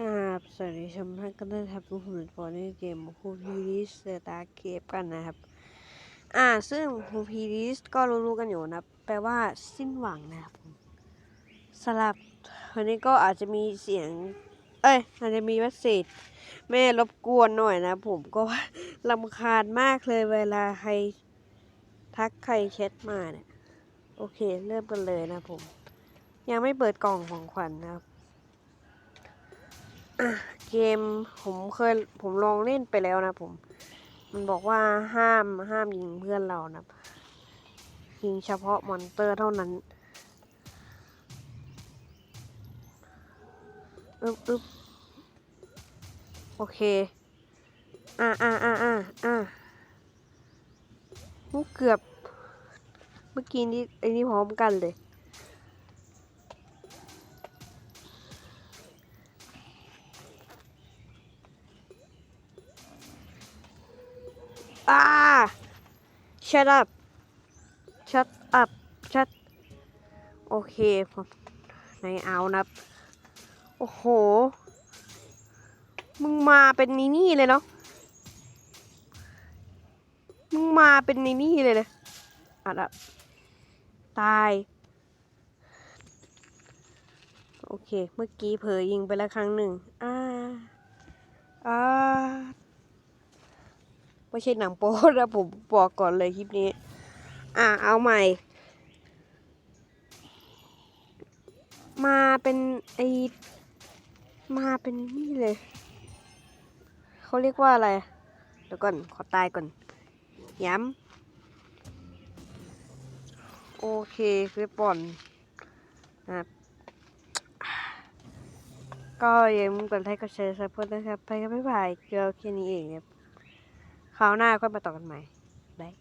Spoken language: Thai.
กราบสวัสดีชมท่านกันด้วยครับทุกคนก่อนในเกมคูพีริสเตาเคปกันนะครับ อ่า ซึ่งคูพีริสก็รู้ๆกันอยู่นะแปลว่าสิ้นหวังนะครับผมสลับวันนี้ก็อาจจะมีเสียง เอ้ย อาจจะมีวัสดุแม่รบกวนหน่อยนะผมก็ลำคาญมากเลยเวลาใครทักใครแชทมาเนี่ย โอเค เริ่มกันเลยนะผม ยังไม่เปิดกล่องของขวัญนะครับ เกมผมเคยผมลองเล่นไปแล้วนะผม มันบอกว่าห้ามห้ามยิงเพื่อนเรานะยิงเฉพาะมอนเตอร์เท่านั้นอึ๊บอึ๊บโอเค อ่าอ่าอ่าอ่าอ่าหูเกือบ เมื่อกี้นี้ไอ้นี่พร้อมกันเลย อ่า shut up shut up shut โอเคผมในเอานับ โอ้โห มึงมาเป็นนี่นี่เลยเนาะ มึงมาเป็นนี่นี่เลยนะอะละตาย โอเค เมื่อกี้เผลอยิงไปแล้วครั้งหนึ่ง อ่า อ่า ไม่ใช่หนังโป๊นะผมบอกก่อนเลยคลิปนี้ อ่าเอาใหม่ มาเป็นไอมาเป็นนี่เลย เขาเรียกว่าอะไร เดี๋ยวก่อน ขอตายก่อน ย้ำ โอเคคือป่อนนะครับก็อย่าลืมกดไลค์กดแชร์ซัพพอร์ตนะครับ ไปกันบ๊ายบายเจอแค่นี้เองครับ คราวหน้าค่อยมาต่อกันใหม่บาย